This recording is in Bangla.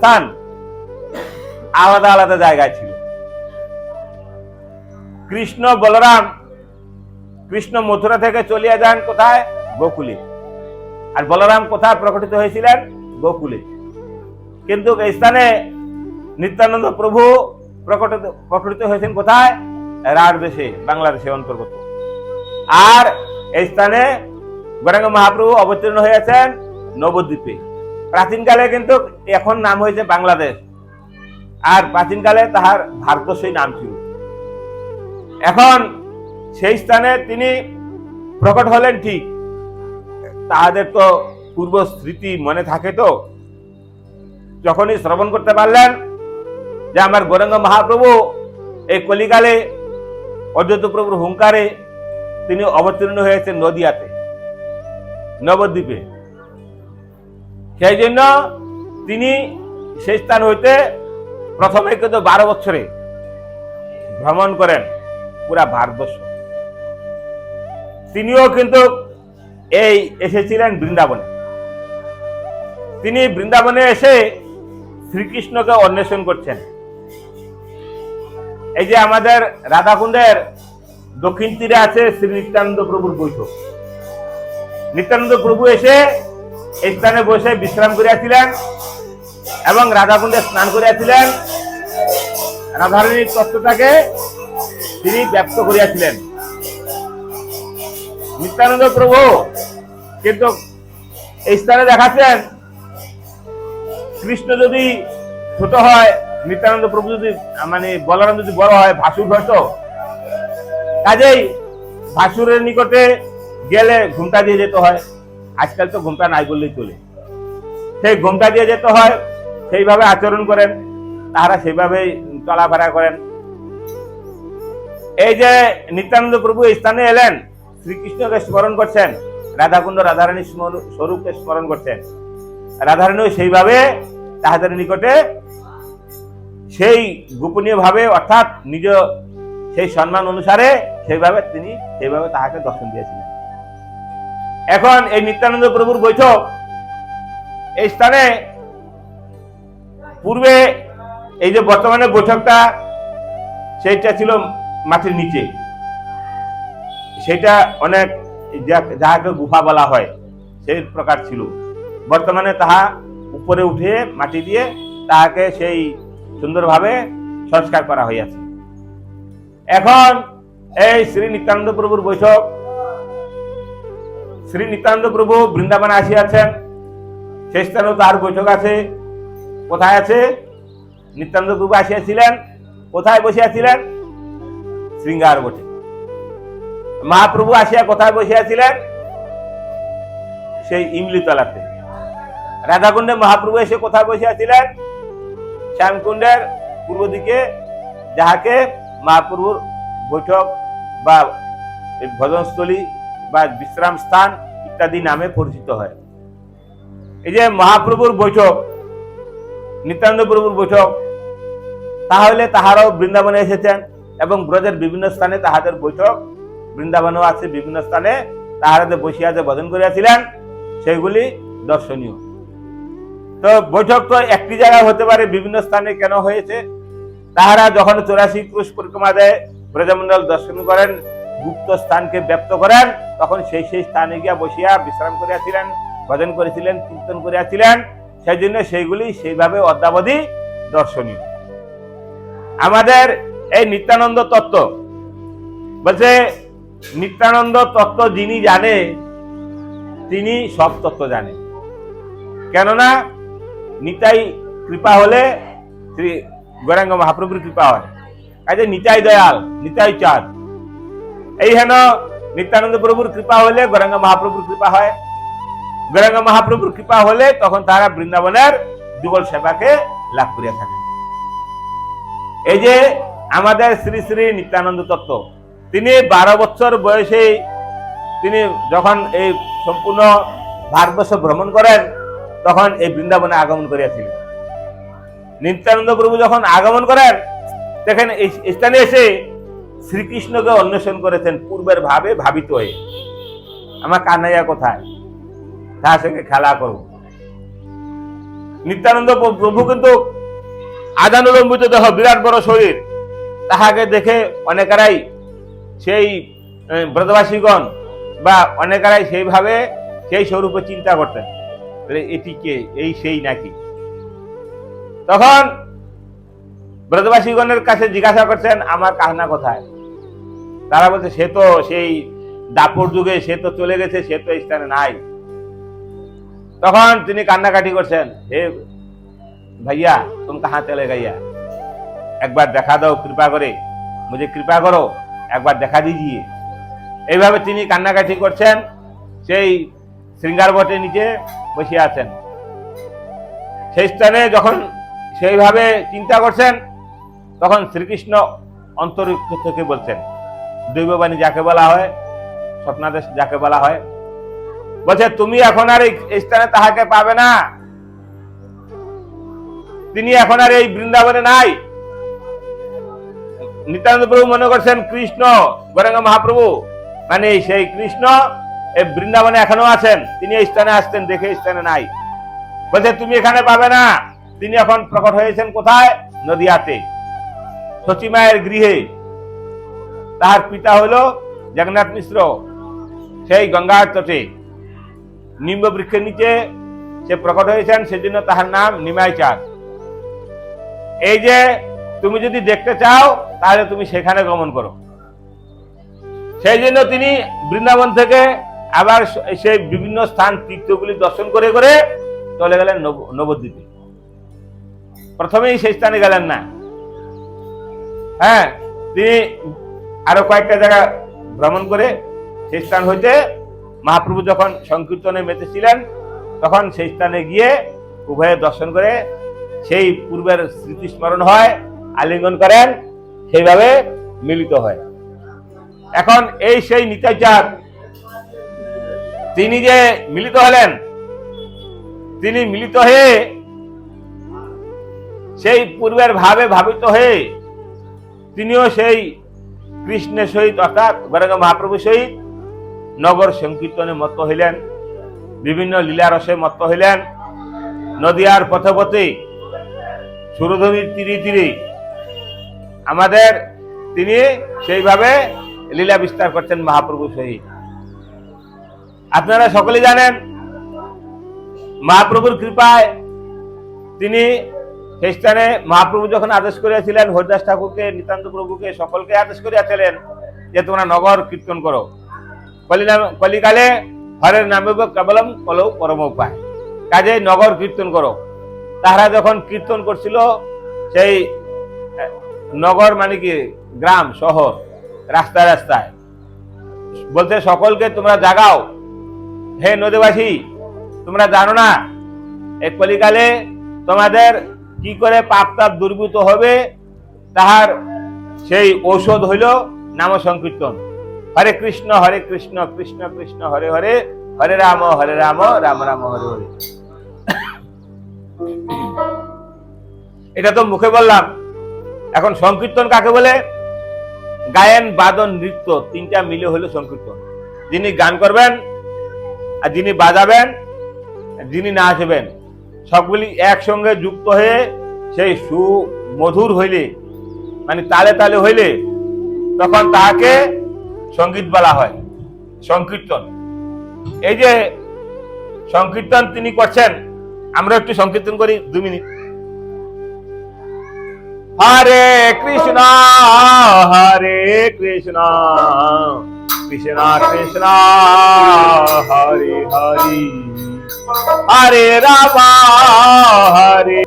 স্থান আলাদা আলাদা জায়গায় ছিল। কৃষ্ণ বলরাম, কৃষ্ণ মথুরা থেকে চলিয়া যান কোথায়? গোকুলে আর বলরাম কোথায় প্রকটিত হয়েছিলেন? গোকুলে কিন্তু এই স্থানে নিত্যানন্দ প্রভু প্রকটিত প্রকটিত হয়েছেন কোথায়? রাঢ় দেশে বাংলাদেশে অন্তর্গত। আর এই স্থানে গৌরাঙ্গ মহাপ্রভু অবতীর্ণ হয়েছেন নবদ্বীপে। প্রাচীনকালে কিন্তু এখন নাম হয়েছে বাংলাদেশ। আর প্রাচীনকালে তাহার ভারতবর্ষই নাম ছিল। এখন সেই স্থানে তিনি প্রকট হলেন ঠিক। তাহাদের তো পূর্ব স্মৃতি মনে থাকে তো। যখনই শ্রবণ করতে পারলেন যে আমার গৌরাঙ্গ মহাপ্রভু এই কলিকালে অদ্বৈত প্রভুর হুঙ্কারে তিনি অবতীর্ণ হয়েছেন নদিয়াতে, নবদ্বীপে। সেই জন্য তিনি সেই স্থান হইতে প্রথমে কিন্তু বারো বছরে ভ্রমণ করেন পুরা ভারতবর্ষ। তিনিও কিন্তু এই এসেছিলেন বৃন্দাবনে। তিনি বৃন্দাবনে এসে শ্রীকৃষ্ণকে অন্বেষণ করছেন। এই যে আমাদের রাধাকুণ্ডের দক্ষিণ তীরে আছে শ্রী নিত্যানন্দ প্রভুর বৈঠক। নিত্যানন্দ প্রভু এসে স্থানে বসে বিশ্রাম করিয়াছিলেন এবং রাধাকুণ্ডে স্নান করিয়াছিলেন। রাধারণীর তত্ত্বটাকে তিনি ব্যক্ত করিয়াছিলেন। নিত্যানন্দ প্রভু কিন্তু এই স্থানে দেখাচ্ছেন, কৃষ্ণ যদি ছোট হয়, নিত্যানন্দ প্রভু যদি মানে বলরাম যদি বড় হয়, ভাসুর হয়তো কাজেই ভাসুরের নিকটে গেলে ঘুমটা দিয়ে যেতে হয়। আজকাল তো ঘুমটা নাই বললেই চলে। সেই ঘুমটা দিয়ে যেতে হয়, সেইভাবে আচরণ করেন, তাহারা সেইভাবেই চলাফেরা করেন। এই যে নিত্যানন্দ প্রভু এই স্থানে এলেন, শ্রীকৃষ্ণকে স্মরণ করছেন, রাধাকুণ্ড রাধারানী স্বরূপকে স্মরণ করছেন। রাধারানীও সেইভাবে তাহাদের নিকটে সেই গোপনীয় ভাবে অর্থাৎ নিজ সেই সম্মান অনুসারে সেইভাবে তিনি সেইভাবে তাহাকে দর্শন দিয়েছিলেন। এখন এই নিত্যানন্দ প্রভুর বৈঠক। এই স্থানে পূর্বে এই যে বর্তমানে বৈঠকটা, সেইটা ছিল মাটির নিচে। সেটা অনেক যাহাকে গুফা বলা হয়, সেই প্রকার ছিল। বর্তমানে তাহা উপরে উঠে মাটি দিয়ে তাহাকে সেই সুন্দরভাবে সংস্কার করা হইয়াছে। এখন এই শ্রী নিত্যানন্দ প্রভুর বৈঠক শ্রী নিত্যানন্দ প্রভু বৃন্দাবনে আসিয়াছেন। সেই স্থানেও তার বৈঠক আছে। কোথায় আছে? নিত্যানন্দ প্রভু আসিয়াছিলেন। কোথায় বসিয়াছিলেন? শৃঙ্গার বটে। মহাপ্রভু আসিয়া কোথায় বসিয়াছিলেন? সেই ইমলি তলাতে রাধাকুণ্ডে মহাপ্রভু এসে কোথায় বসিয়াছিলেন? শ্যামকুণ্ডের পূর্ব দিকে যাহাকে মহাপ্রভুর বৈঠক বা ভজনস্থলী বা বিশ্রাম স্থান ইত্যাদি নামে পরিচিত হয়। এই যে মহাপ্রভুর বৈঠক, নিত্যানন্দ প্রভুর বৈঠক, তাহলে তাহারাও বৃন্দাবনে এসেছেন এবং ব্রজের বিভিন্ন স্থানে তাহাদের বৈঠক, বৃন্দাবনেও আছে বিভিন্ন স্থানে তাহারাদের বসিয়া যে ভজন করিয়াছিলেন সেগুলি দর্শনীয়। তো বৈঠক তো একটি জায়গায় হতে পারে, বিভিন্ন স্থানে কেন হয়েছে? তাহারা যখন চৌরাশি ক্রুশ পরিক্রমা দেয় ব্রজমন্ডল দর্শন করেন গুপ্ত স্থানকে ব্যক্ত করেন, তখন সেই সেই স্থানে গিয়া বসিয়া বিশ্রাম করিয়াছিলেন, ভজন করেছিলেন কীর্তন করিয়াছিলেন। সেই জন্য সেইগুলি সেইভাবে অদ্যাবধি দর্শনীয়। আমাদের এই নিত্যানন্দ তত্ত্ব, বলছে, নিত্যানন্দ তত্ত্ব যিনি জানে, তিনি সব তত্ত্ব জানে। কেননা, নিতাই কৃপা হলে শ্রী গৌরাঙ্গ মহাপ্রভুর কৃপা হয়। কাজে নিতাই দয়াল, নিতাই চাঁদ এই হেন নিত্যানন্দ প্রভুর কৃপা হলে গৌরাঙ্গ মহাপ্রভুর কৃপা হয়। গৌরাঙ্গ মহাপ্রভুর কৃপা হলে তখন তারা বৃন্দাবনের যুগল সেবাকে লাভ করিয়া থাকেন। এই যে আমাদের শ্রী শ্রী নিত্যানন্দ তত্ত্ব, তিনি বারো বছর বয়সে তিনি যখন এই সম্পূর্ণ ভারতবর্ষ ভ্রমণ করেন, তখন এই বৃন্দাবনে আগমন করিয়াছিলেন। নিত্যানন্দ প্রভু যখন আগমন করেন, দেখেন স্থানে এসে শ্রীকৃষ্ণকে অন্বেষণ করেছেন পূর্বের ভাবে ভাবিত হয়ে। আমার কানাইয়া কোথায়? তার সঙ্গে খেলা করব। নিত্যানন্দ প্রভু কিন্তু আজানুলম্বিত দেহ বিরাট বড় শরীর। তাহাকে দেখে অনেকেরাই সেই আহ, ব্রজবাসীগণ বা অনেকেরাই সেইভাবে সেই স্বরূপে চিন্তা করতেন। এটি কে? এই সেই নাকি? তখন ব্রজবাসীগণের কাছে জিজ্ঞাসা করছেন, আমার কাহনা কোথায়? তারা বলছে, সে তো সেই দাপর যুগে, সে তো চলে গেছে, সে তো স্থানে নাই। তখন তিনি কান্নাকাটি করছেন, হে ভাইয়া, তুমি কাহা চলে গাইয়া? একবার দেখা দাও, কৃপা করে। মুঝে কৃপা করো, একবার দেখা দিয়ে এইভাবে তিনি কান্নাকাটি করছেন, সেই শৃঙ্গার বটের নিচে বসে আছেন। সেই স্থানে যখন সেইভাবে চিন্তা করছেন তখন শ্রীকৃষ্ণ অন্তরিক্ষ থেকে বলছেন, দৈববাণী যাকে বলা হয়, স্বপ্নাদেশ যাকে বলা হয়, বলছে, তুমি এখন আর এই স্থানে তাহাকে পাবে না। তিনি এখন আর এই বৃন্দাবনে নাই। নিত্যানন্দ প্রভু মনে করছেন, কৃষ্ণ, গৌরাঙ্গ মহাপ্রভু মানে সেই কৃষ্ণ এই বৃন্দাবনে এখনও আছেন। তিনি এই স্থানে আসতেন দেখে স্থানে নাই। বলছে, তুমি এখানে পাবে না। তিনি এখন প্রকট হয়েছেন কোথায়? নদিয়াতে। সচিমায়ের গৃহে। তাহার পিতা হলো জগন্নাথ মিশ্র। সেই গঙ্গার তটে। নিম্ব বৃক্ষের নিচে সে প্রকট হয়েছেন, সেজন্য তাহার নাম নিমাই চাঁদ এই যে তুমি যদি দেখতে চাও, তাহলে তুমি সেখানে গমন করো। সেই জন্য তিনি বৃন্দাবন থেকে আবার সেই বিভিন্ন স্থান তীর্থগুলি দর্শন করে করে চলে গেলেন নব- নবদ্বীপে। প্রথমেই সেই স্থানে গেলেন না। হ্যাঁ তিনি আরও কয়েকটা জায়গা ভ্রমণ করে সেই স্থান হইতে মহাপ্রভু যখন সংকীর্তনে মেতেছিলেন, তখন সেই স্থানে গিয়ে উভয়ে দর্শন করে সেই পূর্বের স্মৃতি স্মরণ হয়, আলিঙ্গন করেন, সেইভাবে মিলিত হয়। এখন এই সেই নিতাইচাঁদ, তিনি যে মিলিত হলেন, তিনি মিলিত হয়ে সেই পূর্বের ভাবে ভাবিত হয়ে তিনিও সেই কৃষ্ণের সহিত, অর্থাৎ গরঙ্গ মহাপ্রভুর সহিত নগর সংকীর্তনে মত্ত হইলেন, বিভিন্ন লীলারসে মত্ত হইলেন। নদিয়ার পথে পথে সুরধনির তীরে তীরে আমাদের তিনি সেইভাবে লীলা বিস্তার করছেন মহাপ্রভু সহিত। আপনারা সকলে জানেন, মহাপ্রভুর কৃপায় তিনি সেই স্থানে মহাপ্রভু যখন আদেশ করিয়াছিলেন, হরিদাস ঠাকুরকে, নিতান্ত প্রভুকে সকলকে আদেশ করিয়াছিলেন যে তোমরা নগর কীর্তন করো। কলিকালে হরের নামে কেবলম কলৌ পরম উপায় কাজে নগর কীর্তন করো। তাহারা যখন কীর্তন করছিল, সেই নগর মানে কি? গ্রাম, শহর, রাস্তায় রাস্তায়। বলতে সকলকে তোমরা জাগাও। হে নদীবাসী, তোমরা জানো না, এই কলিকালে তোমাদের কি করে পাপ তাপ দুর্বৃত হবে, তাহার সেই ঔষধ হইল নাম সংকীর্তন হরে কৃষ্ণ হরে কৃষ্ণ কৃষ্ণ কৃষ্ণ, হরে হরে হরে রাম হরে রাম রাম রাম, হরে হরে। এটা তো মুখে বললাম। এখন সংকীর্তন কাকে বলে? গায়ন, বাদন, নৃত্য, তিনটা মিলে হলো সংকীর্তন। যিনি গান করবেন আর যিনি বাজাবেন, যিনি নাচবেন সবগুলি একসঙ্গে যুক্ত হয়ে সেই সু মধুর হইলে মানে তালে তালে হইলে, তখন তাহাকে সংগীত বলা হয়, সংকীর্তন। এই যে সংকীর্তন তিনি করছেন, আমরা একটু সংকীর্তন করি দু মিনিট। হরে কৃষ্ণ হরে কৃষ্ণ কৃষ্ণ কৃষ্ণ, হরে হরি। হরে রাম হরে